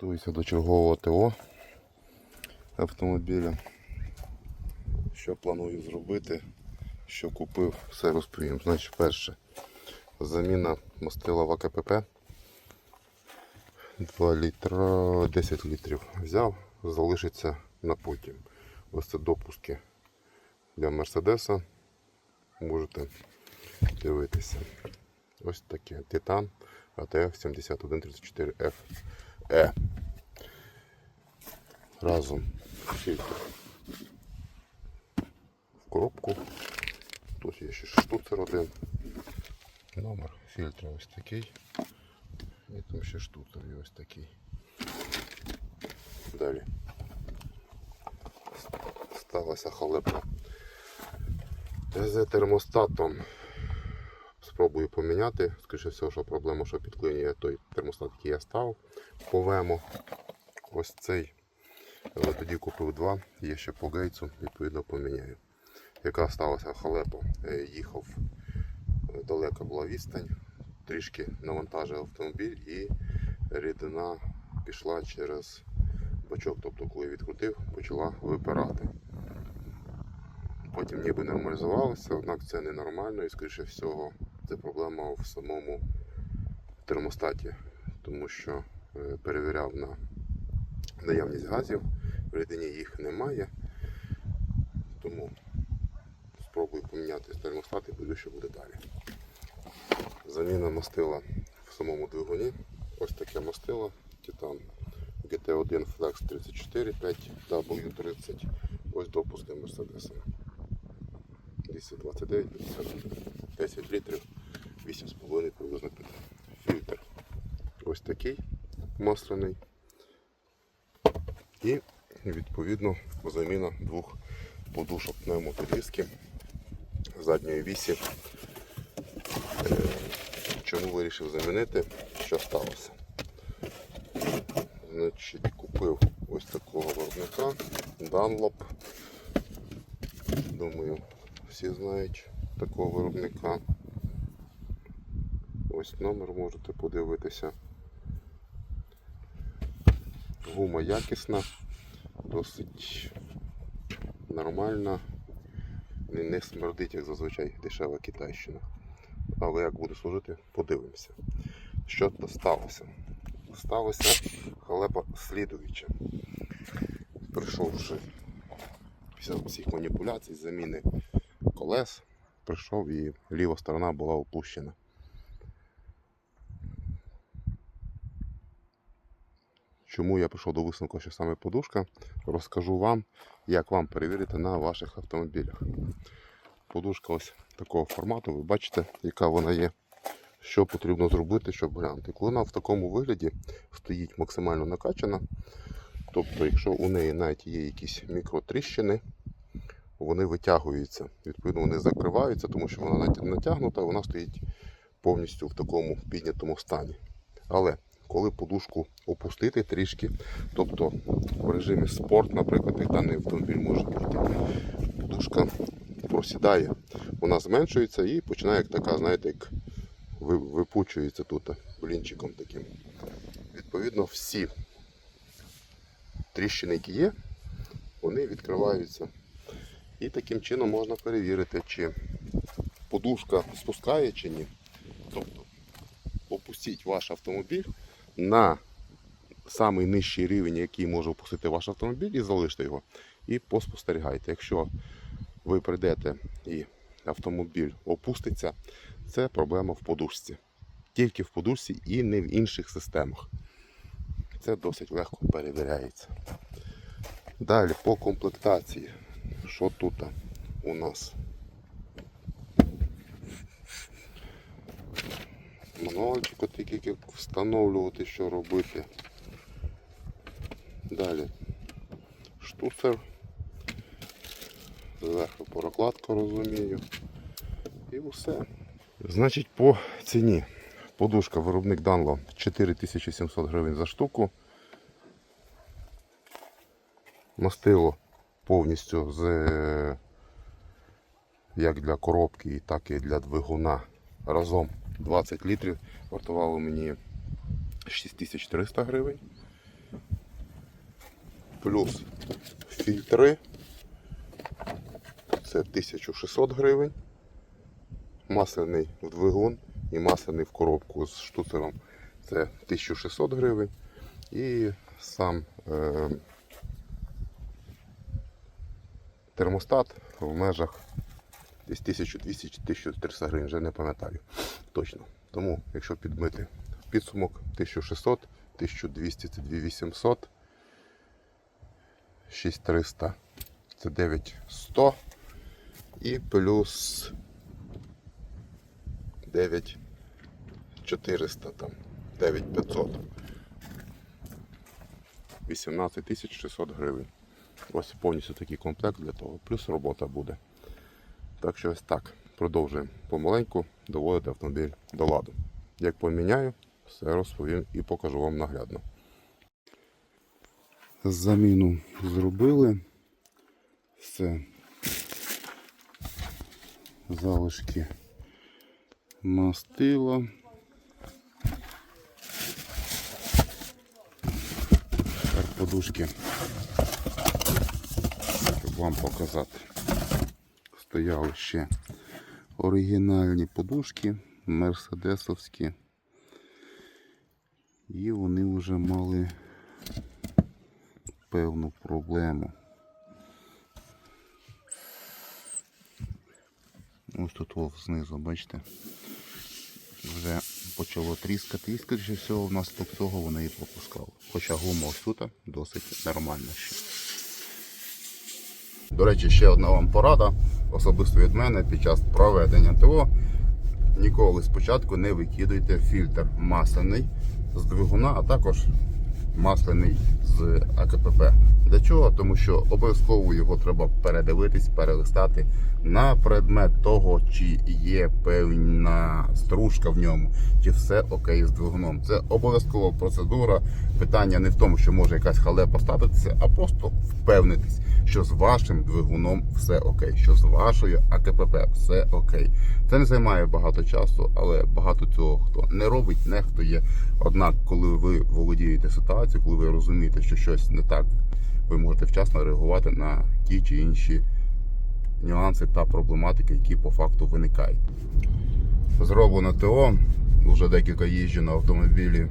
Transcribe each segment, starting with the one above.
Готуюся до чергового ТО автомобіля. Що планую зробити, що купив, все розповім. Значить, перше, заміна мастила в АКПП. 2 літра, 10 літрів взяв, залишиться на потім. Ось це допуски для Мерседеса. Можете дивитися. Ось таке. Титан АТФ 7134F Е. Разом фільтр в коробку. Тут є ще штуцер один. Номер фільтра ось такий. І там ще штуцер є ось такий. Далі. Сталася халепа. З термостатом спробую поміняти. Скоріше всього, що проблема, що підклинює той термостат, який я став по вему. Ось цей. Але тоді купив два, є ще по гейцу, відповідно поміняю. Яка сталася халепа? Е, Їхав е, далека була відстань, трішки навантажив автомобіль і рідина пішла через бачок. Тобто, коли відкрутив, почала випирати. Потім ніби нормалізувалося, однак це ненормально і, скоріше всього, це проблема в самому термостаті, тому що е, перевіряв на наявність газів, в рідині їх немає. Тому спробую поміняти термостат і буду, що буде далі. Заміна мастила в самому двигуні. Ось таке мастило Titan GT1 Flex 34 5W30. Ось допуски Мерседеса. 229, 50, 10 літрів, 8,5 приблизно фільтр. Ось такий масляний. І відповідно заміна двох подушок пневмоторізки задньої вісі. Е, Чому вирішив замінити? Що сталося? Значить, купив ось такого виробника Dunlop. Думаю, всі знають такого виробника. Ось номер можете подивитися. Гума якісна, досить нормальна, не, смердить, як зазвичай дешева китайщина. Але як буде служити, подивимося. Що то сталося? Сталося халепа слідуюча. Прийшовши після всіх маніпуляцій, заміни колес, прийшов і ліва сторона була опущена. Чому я прийшов до висновку, що саме подушка, розкажу вам, як вам перевірити на ваших автомобілях. Подушка ось такого формату, ви бачите, яка вона є. Що потрібно зробити, щоб глянути. Коли вона в такому вигляді стоїть максимально накачана, тобто, якщо у неї навіть є якісь мікротріщини, вони витягуються. Відповідно, вони закриваються, тому що вона натя- натягнута, вона стоїть повністю в такому піднятому стані. Але коли подушку опустити трішки, тобто в режимі спорт, наприклад, як даний автомобіль може бути, подушка просідає, вона зменшується і починає як така, знаєте, як випучується тут блінчиком таким. Відповідно, всі тріщини, які є, вони відкриваються. І таким чином можна перевірити, чи подушка спускає чи ні. Тобто опустіть ваш автомобіль на самий нижчий рівень, який може опустити ваш автомобіль, і залиште його. І поспостерігайте. Якщо ви прийдете і автомобіль опуститься, це проблема в подушці. Тільки в подушці і не в інших системах. Це досить легко перевіряється. Далі по комплектації. Що тут у нас? Мануальчик, тільки як встановлювати, що робити. Далі штуцер. Зверху прокладка розумію. І все. Значить, по ціні. Подушка виробник Данло 4700 гривень за штуку. Мастило повністю з е, як для коробки, так і для двигуна разом 20 літрів. Вартувало мені 6300 гривень. плюс фільтри. Це 1600 гривень. Масляний в двигун і масляний в коробку з штуцером. Це 1600 гривень. І сам е, термостат в межах десь 1200 чи 1300 гривень, вже не пам'ятаю точно. Тому, якщо підбити підсумок 1600, 1200 це 2800, 6300 це 9100 і плюс 9400 там 9500. 18 600 гривень. Ось повністю такий комплект для того. Плюс робота буде. Так що ось так. Продовжуємо помаленьку доводити автомобіль до ладу. Як поміняю, все розповім і покажу вам наглядно. Заміну зробили. Все. Залишки мастила. Тепер подушки. Щоб вам показати. Стояли ще оригінальні подушки, мерседесовські. І вони вже мали певну проблему. Ось тут о, знизу, бачите, вже почало тріскати. І, скоріше всього, внаслідок цього вони і пропускали. Хоча гума ось тут досить нормальна ще. До речі, ще одна вам порада, особисто від мене під час проведення ТО. Ніколи спочатку не викидуйте фільтр масляний з двигуна, а також масляний з АКПП. Для чого? Тому що обов'язково його треба передивитись, перелистати на предмет того, чи є певна стружка в ньому, чи все окей з двигуном. Це обов'язкова процедура. Питання не в тому, що може якась халепа статися, а просто впевнитись, що з вашим двигуном все окей, що з вашою АКПП все окей. Це не займає багато часу, але багато цього хто не робить, нехтує. Однак, коли ви володієте ситуацією, коли ви розумієте, що щось не так, ви можете вчасно реагувати на ті чи інші нюанси та проблематики, які по факту виникають. Зроблено ТО, вже декілька їжджу на автомобілі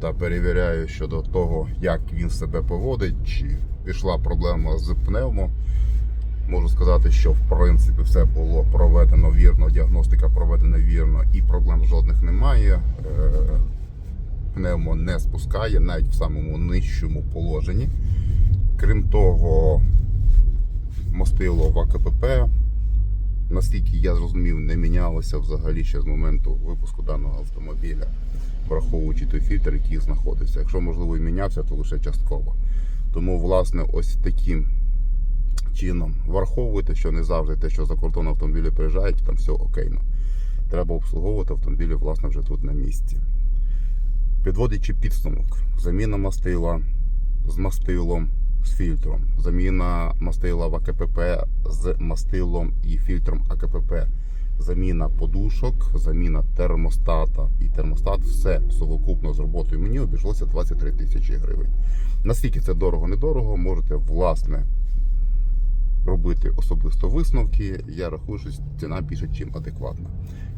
та перевіряю щодо того, як він себе поводить, чи пішла проблема з пневмо. Можу сказати, що в принципі все було проведено вірно, діагностика проведена вірно і проблем жодних немає. Е, Пневмо не спускає навіть в самому нижчому положенні. Крім того, мастило в АКПП, наскільки я зрозумів, не мінялося взагалі ще з моменту випуску даного автомобіля, враховуючи той фільтр, який знаходиться. Якщо можливо і мінявся, то лише частково. Тому, власне, ось таким чином враховуйте, що не завжди те, що за кордон автомобілі приїжджають, там все окейно. Треба обслуговувати автомобілі, власне, вже тут на місці. Підводячи підсумок, заміна мастила з мастилом з фільтром, заміна мастила в АКПП з мастилом і фільтром АКПП, заміна подушок, заміна термостата і термостат, все сукупно з роботою мені обійшлося 23 тисячі гривень. Наскільки це дорого-недорого, можете власне робити особисто висновки. Я рахую, що ціна більше, чим адекватна.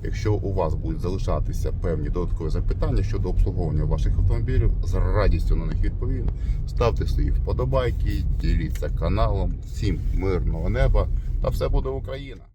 Якщо у вас будуть залишатися певні додаткові запитання щодо обслуговування ваших автомобілів, з радістю на них відповім. Ставте свої вподобайки, діліться каналом. Всім мирного неба та все буде Україна!